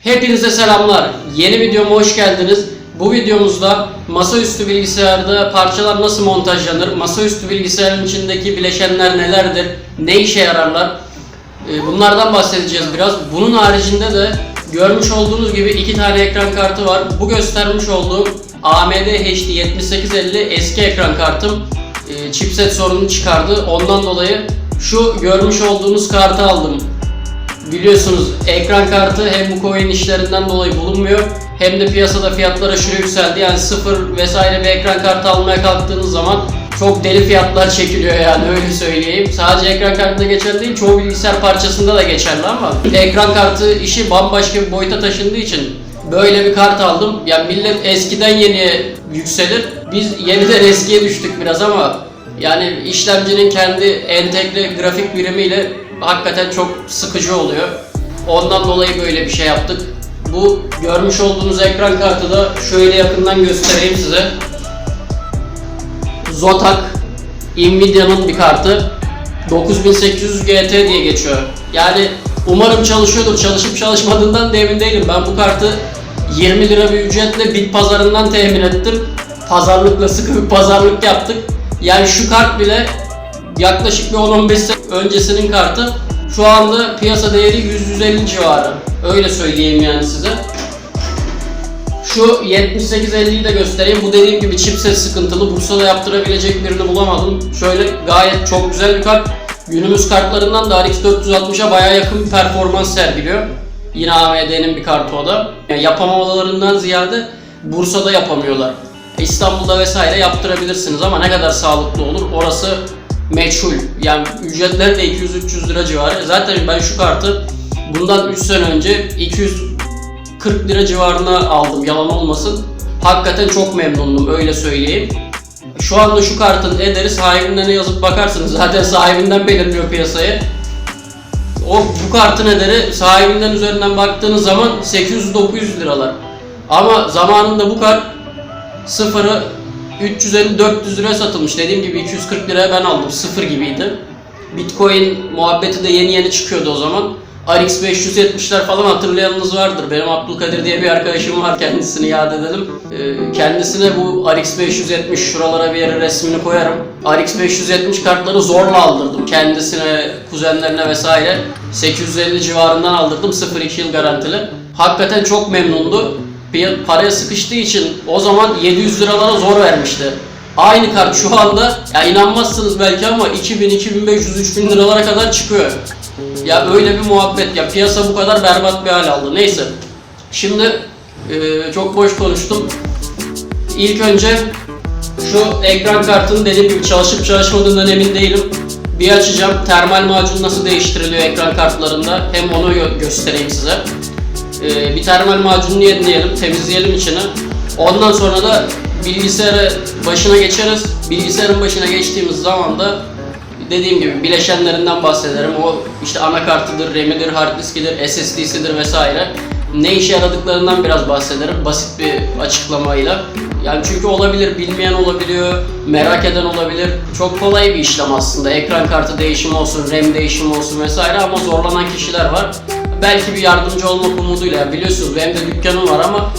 Hepinize selamlar. Yeni videoma hoş geldiniz. Bu videomuzda masaüstü bilgisayarda parçalar nasıl montajlanır, masaüstü bilgisayarın içindeki bileşenler nelerdir, ne işe yararlar, e, bunlardan bahsedeceğiz biraz. Bunun haricinde de görmüş olduğunuz gibi iki tane ekran kartı var. Bu göstermiş olduğum AMD HD 7850 eski ekran kartım e, chipset sorunu çıkardı. Ondan dolayı şu görmüş olduğunuz kartı aldım. Biliyorsunuz ekran kartı hem bu coin işlerinden dolayı bulunmuyor hem de piyasada fiyatlar aşırı yükseldi. Yani sıfır vesaire bir ekran kartı almaya kalktığınız zaman çok deli fiyatlar çekiliyor yani öyle söyleyeyim. Sadece ekran kartında geçerli değil çoğu bilgisayar parçasında da geçerli ama ekran kartı işi bambaşka bir boyuta taşındığı için böyle bir kart aldım. Yani millet eskiden yeniye yükselir. Biz yeniden eskiye düştük biraz ama yani işlemcinin kendi entegre grafik birimiyle hakikaten çok sıkıcı oluyor. Ondan dolayı böyle bir şey yaptık. Bu görmüş olduğunuz ekran kartı da şöyle yakından göstereyim size. Zotac Nvidia'nın bir kartı. 9800 GT diye geçiyor. Yani umarım çalışıyordur. Çalışıp çalışmadığından da emin değilim. Ben bu kartı 20 lira bir ücretle bit pazarından temin ettim. Pazarlıkla sıkı bir pazarlık yaptık. Yani şu kart bile yaklaşık bir 10-15 sene öncesinin kartı. Şu anda piyasa değeri 100-150 civarı. Öyle söyleyeyim yani size. Şu 7850'yi de göstereyim. Bu dediğim gibi chipset sıkıntılı. Bursa'da yaptırabilecek birini bulamadım. Şöyle gayet çok güzel bir kart. Günümüz kartlarından da RX 460'a baya yakın bir performans sergiliyor. Yine AMD'nin bir kartı o da. Yani yapamamalarından ziyade Bursa'da yapamıyorlar. İstanbul'da vesaire yaptırabilirsiniz ama ne kadar sağlıklı olur orası meçhul. Yani ücretleri de 200-300 lira civarı. Zaten ben şu kartı bundan 3 sene önce 240 lira civarına aldım yalan olmasın. Hakikaten çok memnundum öyle söyleyeyim. Şu anda şu kartın ederi sahibinden yazıp bakarsınız zaten sahibinden belirliyor piyasayı. O bu kartın ederi sahibinden üzerinden baktığınız zaman 800-900 liralar. Ama zamanında bu kart sıfırı 350-400 liraya satılmış. Dediğim gibi 240 liraya ben aldım. Sıfır gibiydi. Bitcoin muhabbeti de yeni yeni çıkıyordu o zaman. RX 570'ler falan hatırlayanınız vardır. Benim Abdülkadir diye bir arkadaşım var. Kendisini yad edelim. Ee, kendisine bu RX 570 şuralara bir yere resmini koyarım. RX 570 kartları zorla aldırdım. Kendisine, kuzenlerine vesaire. 850 civarından aldırdım. 0-2 yıl garantili. Hakikaten çok memnundu. Bir paraya sıkıştığı için o zaman 700 liralara zor vermişti. Aynı kart şu anda ya inanmazsınız belki ama 2000, 2500, 3000 liralara kadar çıkıyor. Ya öyle bir muhabbet ya piyasa bu kadar berbat bir hal aldı. Neyse. Şimdi e, çok boş konuştum. İlk önce şu ekran kartının dediğim gibi çalışıp çalışmadığından emin değilim. Bir açacağım. Termal macun nasıl değiştiriliyor ekran kartlarında hem onu gö- göstereyim size. Ee, bir termal macununu yenileyelim, temizleyelim içini. Ondan sonra da bilgisayarı başına geçeriz. Bilgisayarın başına geçtiğimiz zaman da dediğim gibi bileşenlerinden bahsederim. O işte anakartıdır, RAM'idir, hard diskidir, SSD'sidir vesaire. Ne işe yaradıklarından biraz bahsederim basit bir açıklamayla. Yani çünkü olabilir, bilmeyen olabiliyor, merak eden olabilir. Çok kolay bir işlem aslında. Ekran kartı değişimi olsun, RAM değişimi olsun vesaire ama zorlanan kişiler var. Belki bir yardımcı olmak umuduyla. Yani biliyorsunuz benim de dükkanım var ama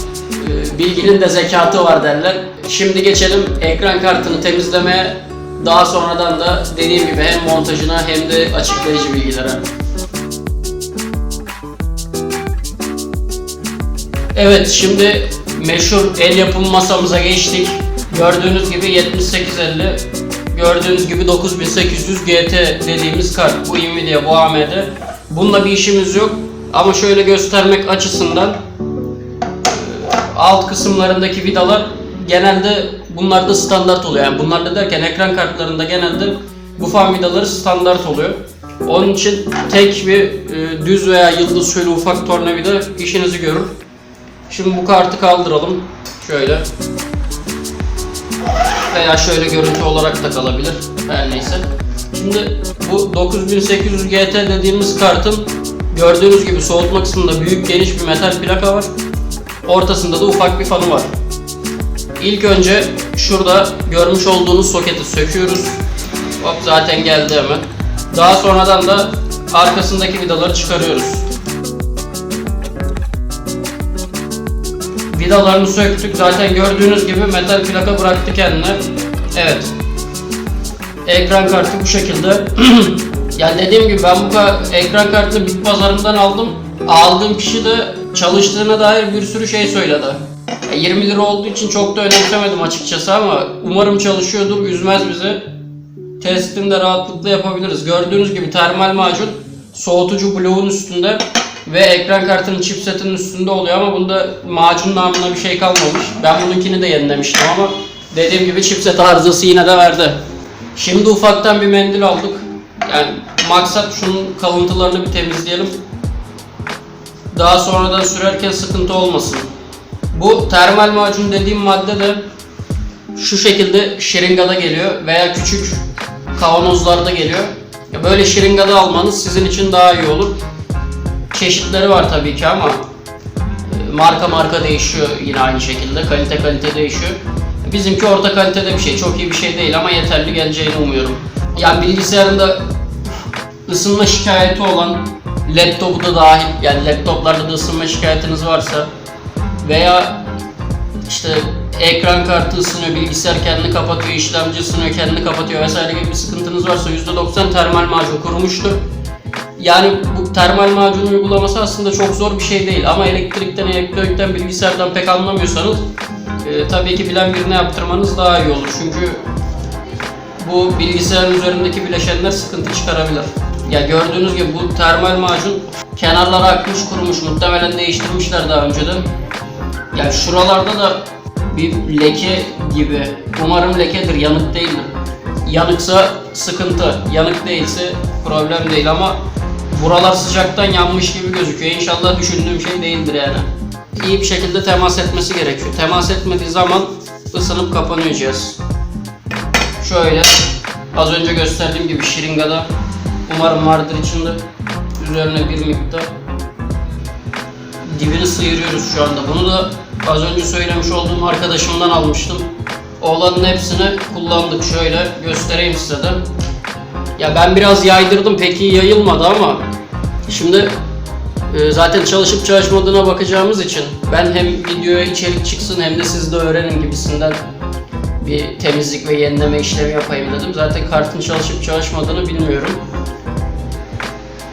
e, bilginin de zekatı var derler. Şimdi geçelim ekran kartını temizlemeye. Daha sonradan da dediğim gibi hem montajına hem de açıklayıcı bilgilere. Evet şimdi meşhur el yapımı masamıza geçtik. Gördüğünüz gibi 7850 gördüğünüz gibi 9800 GT dediğimiz kart. Bu Nvidia, bu AMD. Bununla bir işimiz yok. Ama şöyle göstermek açısından e, alt kısımlarındaki vidalar genelde bunlarda standart oluyor. Yani bunlarda derken ekran kartlarında genelde bu fan vidaları standart oluyor. Onun için tek bir e, düz veya yıldız şöyle ufak tornavida işinizi görür. Şimdi bu kartı kaldıralım. Şöyle. Veya şöyle görüntü olarak da kalabilir. Her neyse. Şimdi bu 9800 GT dediğimiz kartın gördüğünüz gibi soğutma kısmında büyük geniş bir metal plaka var. Ortasında da ufak bir fanı var. İlk önce şurada görmüş olduğunuz soketi söküyoruz. Hop zaten geldi hemen. Daha sonradan da arkasındaki vidaları çıkarıyoruz. Vidalarını söktük. Zaten gördüğünüz gibi metal plaka bıraktı kendine. Evet. Ekran kartı bu şekilde. yani dediğim gibi ben bu ekran kartını bit pazarından aldım. Aldığım kişi de çalıştığına dair bir sürü şey söyledi. Ya 20 lira olduğu için çok da önemsemedim açıkçası ama umarım çalışıyordur, üzmez bizi. Testini de rahatlıkla yapabiliriz. Gördüğünüz gibi termal macun soğutucu bloğun üstünde ve ekran kartının chipsetinin üstünde oluyor ama bunda macun namına bir şey kalmamış. Ben bununkini de yenilemiştim ama dediğim gibi chipset arızası yine de verdi. Şimdi ufaktan bir mendil aldık. Yani maksat şunun kalıntılarını bir temizleyelim. Daha sonradan sürerken sıkıntı olmasın. Bu termal macun dediğim madde de şu şekilde şırıngada geliyor veya küçük kavanozlarda geliyor. Böyle şırıngada almanız sizin için daha iyi olur. Çeşitleri var tabii ki ama e, marka marka değişiyor yine aynı şekilde. Kalite kalite değişiyor. Bizimki orta kalitede bir şey. Çok iyi bir şey değil ama yeterli geleceğini umuyorum. Yani bilgisayarında ısınma şikayeti olan laptopu da dahil yani laptoplarda da ısınma şikayetiniz varsa veya işte ekran kartı ısınıyor, bilgisayar kendini kapatıyor, işlemci ısınıyor, kendini kapatıyor vesaire gibi bir sıkıntınız varsa %90 termal macun kurumuştu. Yani bu termal macun uygulaması aslında çok zor bir şey değil ama elektrikten, elektronikten, bilgisayardan pek anlamıyorsanız e, tabii ki bilen birine yaptırmanız daha iyi olur. Çünkü bu bilgisayarın üzerindeki bileşenler sıkıntı çıkarabilir. Ya gördüğünüz gibi bu termal macun kenarları akmış kurumuş muhtemelen değiştirmişler daha önceden. Ya şuralarda da bir leke gibi. Umarım lekedir, yanık değildir. Yanıksa sıkıntı, yanık değilse problem değil ama buralar sıcaktan yanmış gibi gözüküyor. İnşallah düşündüğüm şey değildir yani. İyi bir şekilde temas etmesi gerekiyor. Temas etmediği zaman ısınıp kapanıyor cihaz. Şöyle az önce gösterdiğim gibi şırıngada umarım vardır içinde. Üzerine bir miktar dibini sıyırıyoruz şu anda. Bunu da az önce söylemiş olduğum arkadaşımdan almıştım. Olanın hepsini kullandık. Şöyle göstereyim size de. Ya ben biraz yaydırdım pek iyi yayılmadı ama şimdi e, zaten çalışıp çalışmadığına bakacağımız için ben hem videoya içerik çıksın hem de siz de öğrenin gibisinden bir temizlik ve yenileme işlemi yapayım dedim. Zaten kartın çalışıp çalışmadığını bilmiyorum.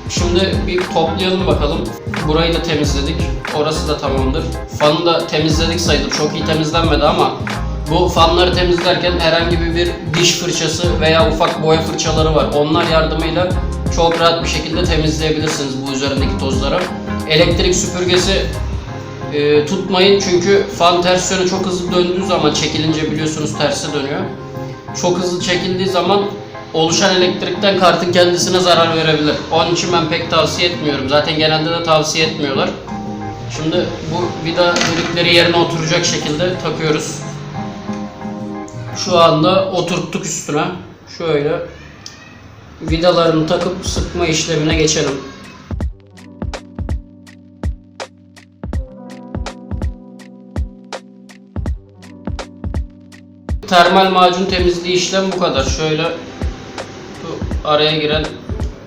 Şimdi bir toplayalım bakalım. Burayı da temizledik. Orası da tamamdır. Fanı da temizledik sayılır. Çok iyi temizlenmedi ama bu fanları temizlerken herhangi bir diş fırçası veya ufak boya fırçaları var. Onlar yardımıyla çok rahat bir şekilde temizleyebilirsiniz bu üzerindeki tozları. Elektrik süpürgesi e, tutmayın çünkü fan ters yöne çok hızlı döndüğü zaman çekilince biliyorsunuz terse dönüyor. Çok hızlı çekildiği zaman oluşan elektrikten kartın kendisine zarar verebilir. Onun için ben pek tavsiye etmiyorum. Zaten genelde de tavsiye etmiyorlar. Şimdi bu vida delikleri yerine oturacak şekilde takıyoruz. Şu anda oturttuk üstüne. Şöyle vidalarını takıp sıkma işlemine geçelim. Termal macun temizliği işlem bu kadar. Şöyle araya giren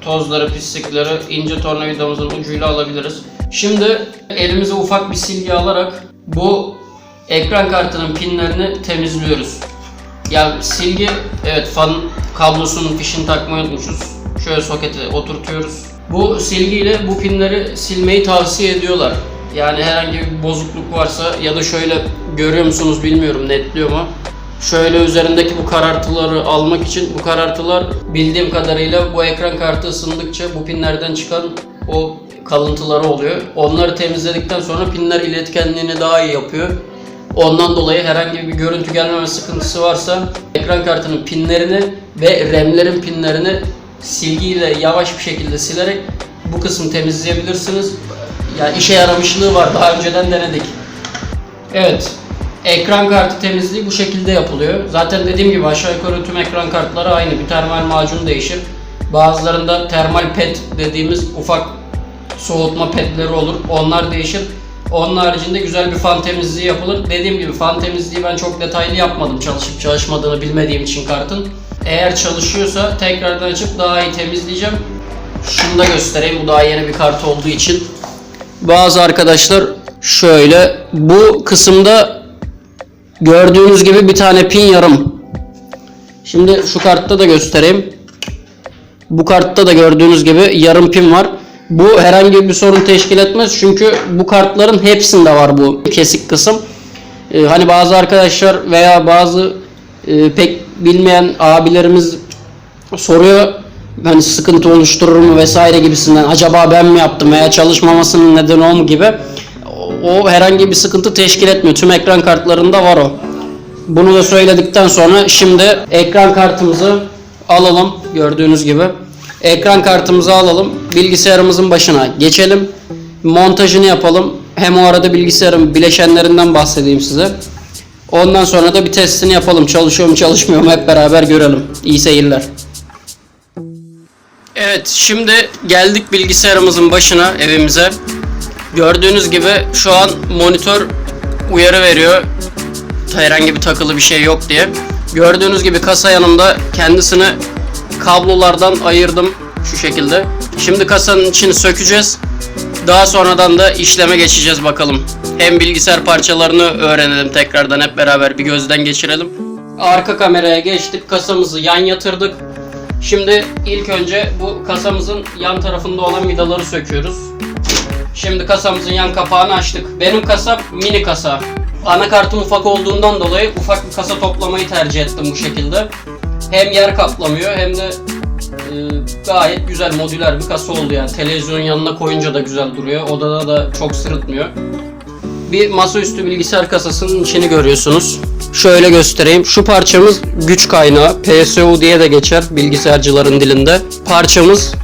tozları, pislikleri ince tornavidamızın ucuyla alabiliriz. Şimdi elimize ufak bir silgi alarak bu ekran kartının pinlerini temizliyoruz. Yani silgi, evet fan kablosunun fişini takmayı unutmuşuz. Şöyle sokete oturtuyoruz. Bu silgiyle bu pinleri silmeyi tavsiye ediyorlar. Yani herhangi bir bozukluk varsa ya da şöyle görüyor musunuz bilmiyorum netliyor mu? Şöyle üzerindeki bu karartıları almak için bu karartılar bildiğim kadarıyla bu ekran kartı ısındıkça bu pinlerden çıkan o kalıntıları oluyor. Onları temizledikten sonra pinler iletkenliğini daha iyi yapıyor. Ondan dolayı herhangi bir görüntü gelmeme sıkıntısı varsa ekran kartının pinlerini ve RAM'lerin pinlerini silgiyle yavaş bir şekilde silerek bu kısmı temizleyebilirsiniz. Yani işe yaramışlığı var. Daha önceden denedik. Evet. Ekran kartı temizliği bu şekilde yapılıyor. Zaten dediğim gibi aşağı yukarı tüm ekran kartları aynı. Bir termal macun değişir. Bazılarında termal pet dediğimiz ufak soğutma petleri olur. Onlar değişir. Onun haricinde güzel bir fan temizliği yapılır. Dediğim gibi fan temizliği ben çok detaylı yapmadım çalışıp çalışmadığını bilmediğim için kartın. Eğer çalışıyorsa tekrardan açıp daha iyi temizleyeceğim. Şunu da göstereyim. Bu daha yeni bir kart olduğu için. Bazı arkadaşlar Şöyle bu kısımda gördüğünüz gibi bir tane pin yarım. Şimdi şu kartta da göstereyim. Bu kartta da gördüğünüz gibi yarım pin var. Bu herhangi bir sorun teşkil etmez çünkü bu kartların hepsinde var bu kesik kısım. Ee, hani bazı arkadaşlar veya bazı e, pek bilmeyen abilerimiz soruyor hani sıkıntı oluşturur mu vesaire gibisinden acaba ben mi yaptım veya çalışmamasının nedeni o mu gibi o herhangi bir sıkıntı teşkil etmiyor. Tüm ekran kartlarında var o. Bunu da söyledikten sonra şimdi ekran kartımızı alalım gördüğünüz gibi. Ekran kartımızı alalım. Bilgisayarımızın başına geçelim. Montajını yapalım. Hem o arada bilgisayarın bileşenlerinden bahsedeyim size. Ondan sonra da bir testini yapalım. Çalışıyor mu çalışmıyor mu hep beraber görelim. İyi seyirler. Evet şimdi geldik bilgisayarımızın başına evimize. Gördüğünüz gibi şu an monitör uyarı veriyor. Herhangi bir takılı bir şey yok diye. Gördüğünüz gibi kasa yanımda kendisini kablolardan ayırdım şu şekilde. Şimdi kasanın içini sökeceğiz. Daha sonradan da işleme geçeceğiz bakalım. Hem bilgisayar parçalarını öğrenelim tekrardan hep beraber bir gözden geçirelim. Arka kameraya geçtik. Kasamızı yan yatırdık. Şimdi ilk önce bu kasamızın yan tarafında olan vidaları söküyoruz. Şimdi kasamızın yan kapağını açtık. Benim kasam mini kasa. Anakartım ufak olduğundan dolayı ufak bir kasa toplamayı tercih ettim bu şekilde. Hem yer kaplamıyor hem de e, gayet güzel modüler bir kasa oldu yani. Televizyonun yanına koyunca da güzel duruyor. Odada da çok sırıtmıyor. Bir masaüstü bilgisayar kasasının içini görüyorsunuz. Şöyle göstereyim. Şu parçamız güç kaynağı. PSU diye de geçer bilgisayarcıların dilinde. Parçamız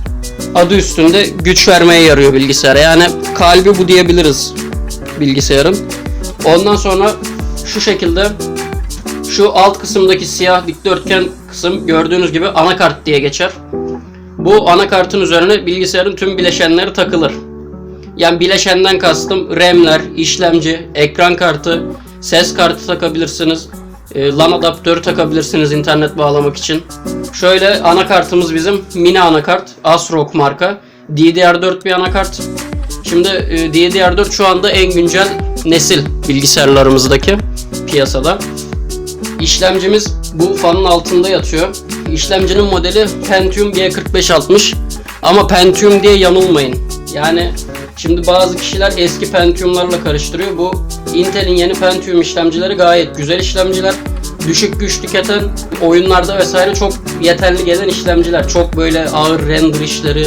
adı üstünde güç vermeye yarıyor bilgisayara. Yani kalbi bu diyebiliriz bilgisayarın. Ondan sonra şu şekilde şu alt kısımdaki siyah dikdörtgen kısım gördüğünüz gibi anakart diye geçer. Bu anakartın üzerine bilgisayarın tüm bileşenleri takılır. Yani bileşenden kastım RAM'ler, işlemci, ekran kartı, ses kartı takabilirsiniz. E, LAN adaptörü takabilirsiniz internet bağlamak için. Şöyle anakartımız bizim mini anakart, ASRock marka. DDR4 bir anakart. Şimdi e, DDR4 şu anda en güncel nesil bilgisayarlarımızdaki piyasada. İşlemcimiz bu fanın altında yatıyor. İşlemcinin modeli Pentium G4560 ama Pentium diye yanılmayın. Yani şimdi bazı kişiler eski Pentium'larla karıştırıyor. Bu Intel'in yeni Pentium işlemcileri gayet güzel işlemciler. Düşük güç tüketen oyunlarda vesaire çok yeterli gelen işlemciler. Çok böyle ağır render işleri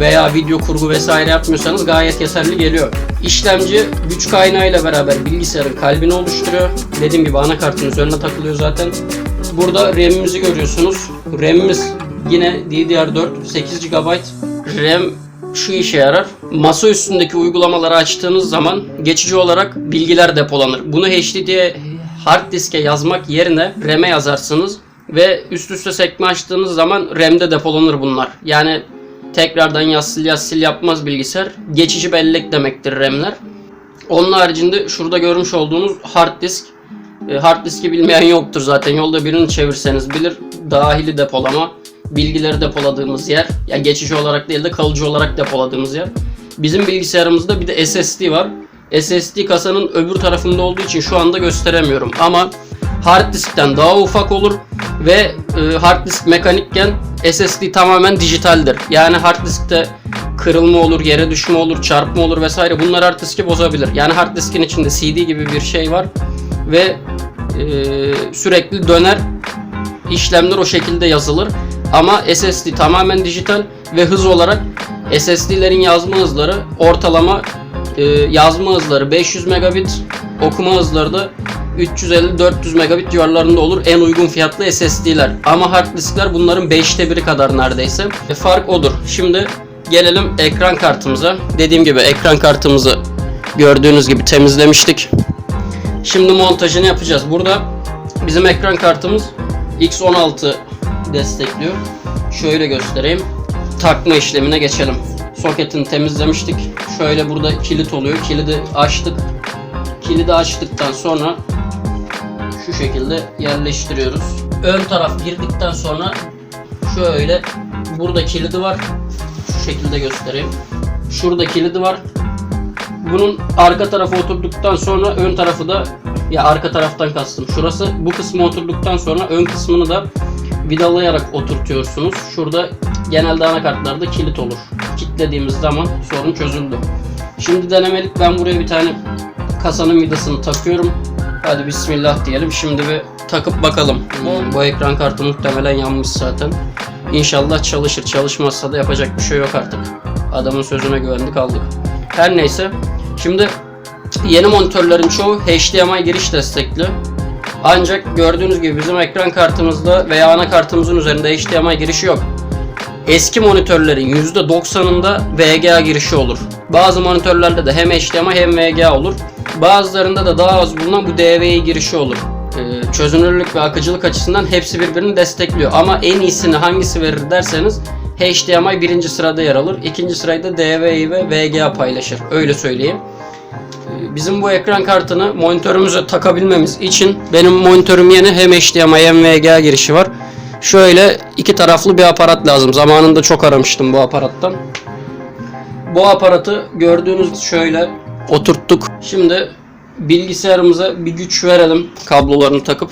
veya video kurgu vesaire yapmıyorsanız gayet yeterli geliyor. İşlemci güç kaynağıyla beraber bilgisayarın kalbini oluşturuyor. Dediğim gibi anakartın üzerine takılıyor zaten. Burada RAM'imizi görüyorsunuz. RAM'imiz yine DDR4 8 GB. RAM şu işe yarar. Masa üstündeki uygulamaları açtığınız zaman geçici olarak bilgiler depolanır. Bunu HDD'ye hard diske yazmak yerine RAM'e yazarsınız ve üst üste sekme açtığınız zaman RAM'de depolanır bunlar. Yani tekrardan yaz sil yapmaz bilgisayar. Geçici bellek demektir RAM'ler. Onun haricinde şurada görmüş olduğunuz hard disk. E, hard diski bilmeyen yoktur zaten. Yolda birini çevirseniz bilir. Dahili depolama. Bilgileri depoladığımız yer. Yani geçici olarak değil de kalıcı olarak depoladığımız yer. Bizim bilgisayarımızda bir de SSD var. SSD kasanın öbür tarafında olduğu için şu anda gösteremiyorum. Ama hard diskten daha ufak olur ve e, hard disk mekanikken SSD tamamen dijitaldir. Yani hard diskte kırılma olur, yere düşme olur, çarpma olur vesaire bunlar hard diski bozabilir. Yani hard diskin içinde CD gibi bir şey var ve e, sürekli döner işlemler o şekilde yazılır. Ama SSD tamamen dijital ve hız olarak SSD'lerin yazma hızları ortalama e, yazma hızları 500 megabit, okuma hızları da 350-400 megabit civarlarında olur en uygun fiyatlı SSD'ler. Ama hard diskler bunların 5'te biri kadar neredeyse. E, fark odur. Şimdi gelelim ekran kartımıza. Dediğim gibi ekran kartımızı gördüğünüz gibi temizlemiştik. Şimdi montajını yapacağız. Burada bizim ekran kartımız X16 destekliyor. Şöyle göstereyim. Takma işlemine geçelim. Soketini temizlemiştik. Şöyle burada kilit oluyor. Kilidi açtık. Kilidi açtıktan sonra şu şekilde yerleştiriyoruz. Ön taraf girdikten sonra şöyle burada kilidi var. Şu şekilde göstereyim. Şurada kilidi var. bunun arka tarafı oturduktan sonra ön tarafı da ya arka taraftan kastım. Şurası bu kısmı oturduktan sonra ön kısmını da vidalayarak oturtuyorsunuz. Şurada genelde anakartlarda kilit olur. Kilitlediğimiz zaman sorun çözüldü. Şimdi denemelik ben buraya bir tane kasanın vidasını takıyorum. Hadi bismillah diyelim. Şimdi bir takıp bakalım. Bu ekran kartı muhtemelen yanmış zaten. İnşallah çalışır. Çalışmazsa da yapacak bir şey yok artık. Adamın sözüne güvendik aldık. Her neyse. Şimdi yeni monitörlerin çoğu HDMI giriş destekli. Ancak gördüğünüz gibi bizim ekran kartımızda veya anakartımızın üzerinde HDMI girişi yok. Eski monitörlerin %90'ında VGA girişi olur. Bazı monitörlerde de hem HDMI hem VGA olur. Bazılarında da daha az bulunan bu DVI girişi olur. Ee, çözünürlük ve akıcılık açısından hepsi birbirini destekliyor. Ama en iyisini hangisi verir derseniz HDMI birinci sırada yer alır. İkinci sırayı da DVI ve VGA paylaşır. Öyle söyleyeyim. Bizim bu ekran kartını monitörümüze takabilmemiz için benim monitörüm yeni hem HDMI hem VGA girişi var. Şöyle iki taraflı bir aparat lazım. Zamanında çok aramıştım bu aparattan. Bu aparatı gördüğünüz şöyle oturttuk. Şimdi bilgisayarımıza bir güç verelim kablolarını takıp.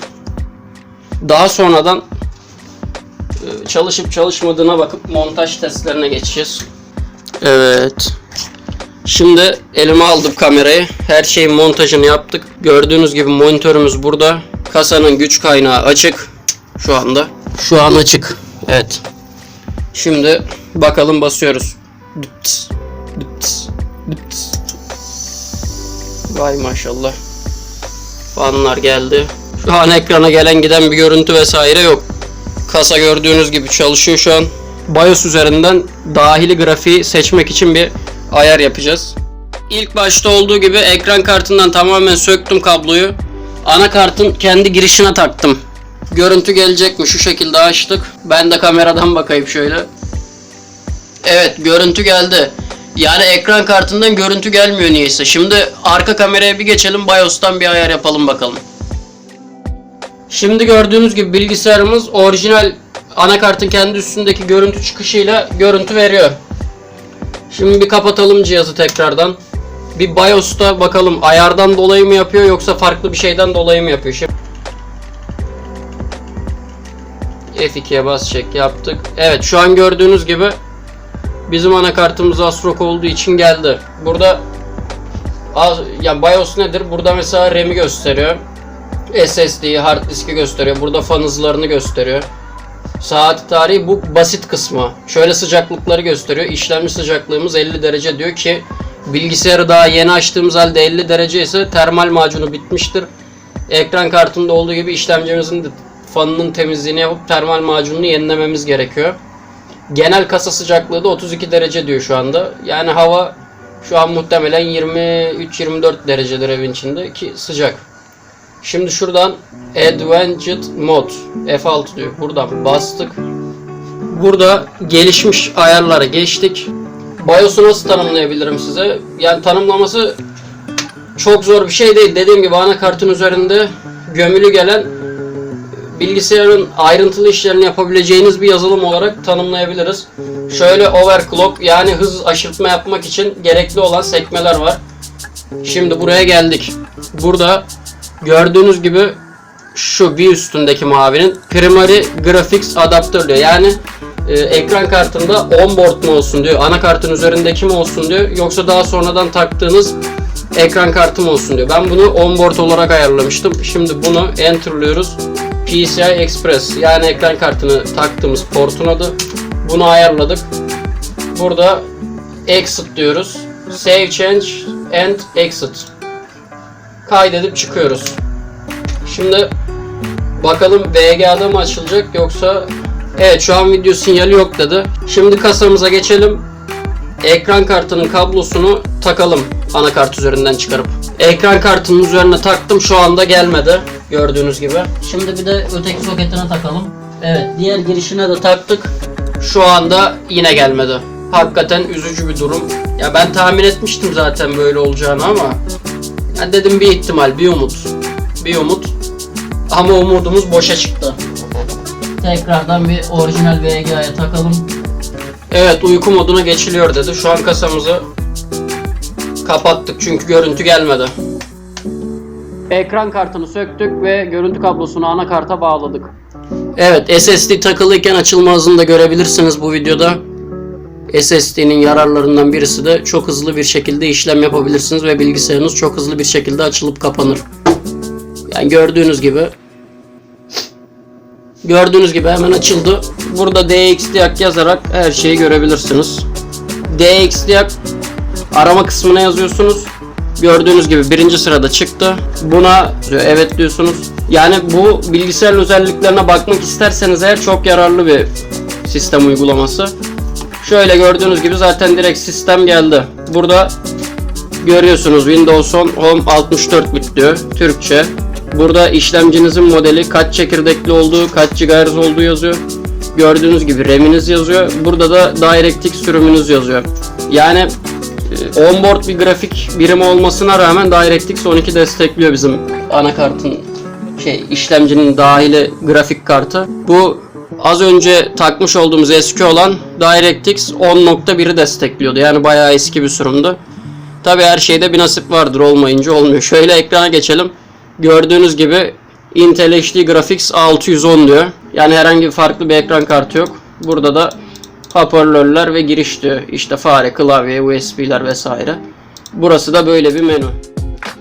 Daha sonradan e, çalışıp çalışmadığına bakıp montaj testlerine geçeceğiz. Evet. Şimdi elime aldım kamerayı. Her şeyin montajını yaptık. Gördüğünüz gibi monitörümüz burada. Kasanın güç kaynağı açık. Şu anda. Şu an açık. Evet. Şimdi bakalım basıyoruz. Dıpt, dıpt, dıpt. Vay maşallah. Fanlar geldi. Şu an ekrana gelen giden bir görüntü vesaire yok. Kasa gördüğünüz gibi çalışıyor şu an. BIOS üzerinden dahili grafiği seçmek için bir ayar yapacağız. İlk başta olduğu gibi ekran kartından tamamen söktüm kabloyu. Anakartın kendi girişine taktım. Görüntü gelecek mi? Şu şekilde açtık. Ben de kameradan bakayım şöyle. Evet görüntü geldi. Yani ekran kartından görüntü gelmiyor niyeyse. Şimdi arka kameraya bir geçelim. BIOS'tan bir ayar yapalım bakalım. Şimdi gördüğünüz gibi bilgisayarımız orijinal anakartın kendi üstündeki görüntü çıkışıyla görüntü veriyor. Şimdi bir kapatalım cihazı tekrardan. Bir BIOS'ta bakalım ayardan dolayı mı yapıyor yoksa farklı bir şeyden dolayı mı yapıyor. Şimdi F2'ye bas çek yaptık. Evet şu an gördüğünüz gibi bizim anakartımız Astrok olduğu için geldi. Burada yani BIOS nedir? Burada mesela RAM'i gösteriyor. SSD'yi, hard diski gösteriyor. Burada fan hızlarını gösteriyor. Saat tarihi bu basit kısmı. Şöyle sıcaklıkları gösteriyor. İşlemci sıcaklığımız 50 derece diyor ki bilgisayarı daha yeni açtığımız halde 50 derece ise termal macunu bitmiştir. Ekran kartında olduğu gibi işlemcimizin de fanının temizliğini yapıp termal macununu yenilememiz gerekiyor. Genel kasa sıcaklığı da 32 derece diyor şu anda. Yani hava şu an muhtemelen 23-24 derecedir evin içinde ki sıcak. Şimdi şuradan Advanced Mode F6 diyor. Buradan bastık. Burada gelişmiş ayarlara geçtik. BIOS'u nasıl tanımlayabilirim size? Yani tanımlaması çok zor bir şey değil. Dediğim gibi anakartın üzerinde gömülü gelen bilgisayarın ayrıntılı işlerini yapabileceğiniz bir yazılım olarak tanımlayabiliriz. Şöyle overclock yani hız aşırtma yapmak için gerekli olan sekmeler var. Şimdi buraya geldik. Burada gördüğünüz gibi şu bir üstündeki mavinin primary graphics adaptör diyor. Yani e, ekran kartında onboard mu olsun diyor. Anakartın üzerindeki mi olsun diyor. Yoksa daha sonradan taktığınız ekran kartı mı olsun diyor. Ben bunu onboard olarak ayarlamıştım. Şimdi bunu enterlıyoruz. PCI Express yani ekran kartını taktığımız portun adı. Bunu ayarladık. Burada exit diyoruz. Save change and exit. Kaydedip çıkıyoruz. Şimdi bakalım VGA'da mı açılacak yoksa Evet şu an video sinyali yok dedi. Şimdi kasamıza geçelim. Ekran kartının kablosunu takalım anakart üzerinden çıkarıp. Ekran kartının üzerine taktım şu anda gelmedi gördüğünüz gibi. Şimdi bir de öteki soketine takalım. Evet diğer girişine de taktık. Şu anda yine gelmedi. Hakikaten üzücü bir durum. Ya ben tahmin etmiştim zaten böyle olacağını ama ya dedim bir ihtimal, bir umut. Bir umut. Ama umudumuz boşa çıktı. Tekrardan bir orijinal VGA'ya takalım. Evet uyku moduna geçiliyor dedi. Şu an kasamızı Kapattık çünkü görüntü gelmedi. Ekran kartını söktük ve görüntü kablosunu anakarta bağladık. Evet SSD takılıyken açılma hızını da görebilirsiniz bu videoda. SSD'nin yararlarından birisi de çok hızlı bir şekilde işlem yapabilirsiniz ve bilgisayarınız çok hızlı bir şekilde açılıp kapanır. Yani gördüğünüz gibi Gördüğünüz gibi hemen açıldı. Burada DXDIAC yazarak her şeyi görebilirsiniz. DXDIAC arama kısmına yazıyorsunuz. Gördüğünüz gibi birinci sırada çıktı. Buna evet diyorsunuz. Yani bu bilgisayar özelliklerine bakmak isterseniz eğer çok yararlı bir sistem uygulaması. Şöyle gördüğünüz gibi zaten direkt sistem geldi. Burada görüyorsunuz Windows 10 Home 64 bit diyor Türkçe. Burada işlemcinizin modeli kaç çekirdekli olduğu, kaç GHz olduğu yazıyor. Gördüğünüz gibi RAM'iniz yazıyor. Burada da DirectX sürümünüz yazıyor. Yani e, onboard bir grafik birimi olmasına rağmen DirectX 12 destekliyor bizim anakartın şey işlemcinin dahili grafik kartı. Bu az önce takmış olduğumuz eski olan DirectX 10.1'i destekliyordu. Yani bayağı eski bir sürümdü. Tabi her şeyde bir nasip vardır olmayınca olmuyor. Şöyle ekrana geçelim. Gördüğünüz gibi Intel HD Graphics 610 diyor. Yani herhangi bir farklı bir ekran kartı yok. Burada da hoparlörler ve giriş diyor. İşte fare, klavye, USB'ler vesaire. Burası da böyle bir menü.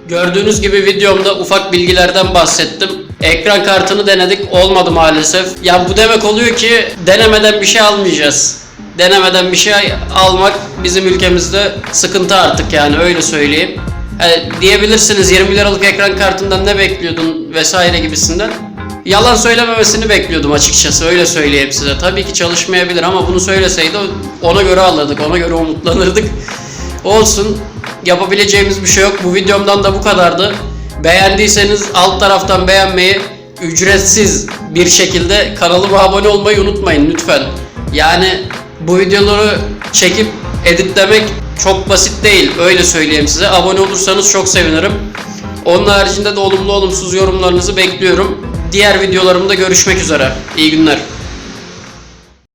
Gördüğünüz gibi videomda ufak bilgilerden bahsettim. Ekran kartını denedik olmadı maalesef. Ya bu demek oluyor ki denemeden bir şey almayacağız. Denemeden bir şey almak bizim ülkemizde sıkıntı artık yani öyle söyleyeyim. E, diyebilirsiniz 20 liralık ekran kartından ne bekliyordun vesaire gibisinden. Yalan söylememesini bekliyordum açıkçası öyle söyleyeyim size. Tabii ki çalışmayabilir ama bunu söyleseydi ona göre alırdık, ona göre umutlanırdık. Olsun yapabileceğimiz bir şey yok. Bu videomdan da bu kadardı. Beğendiyseniz alt taraftan beğenmeyi, ücretsiz bir şekilde kanalıma abone olmayı unutmayın lütfen. Yani bu videoları çekip editlemek çok basit değil öyle söyleyeyim size. Abone olursanız çok sevinirim. Onun haricinde de olumlu olumsuz yorumlarınızı bekliyorum. Diğer videolarımda görüşmek üzere. İyi günler.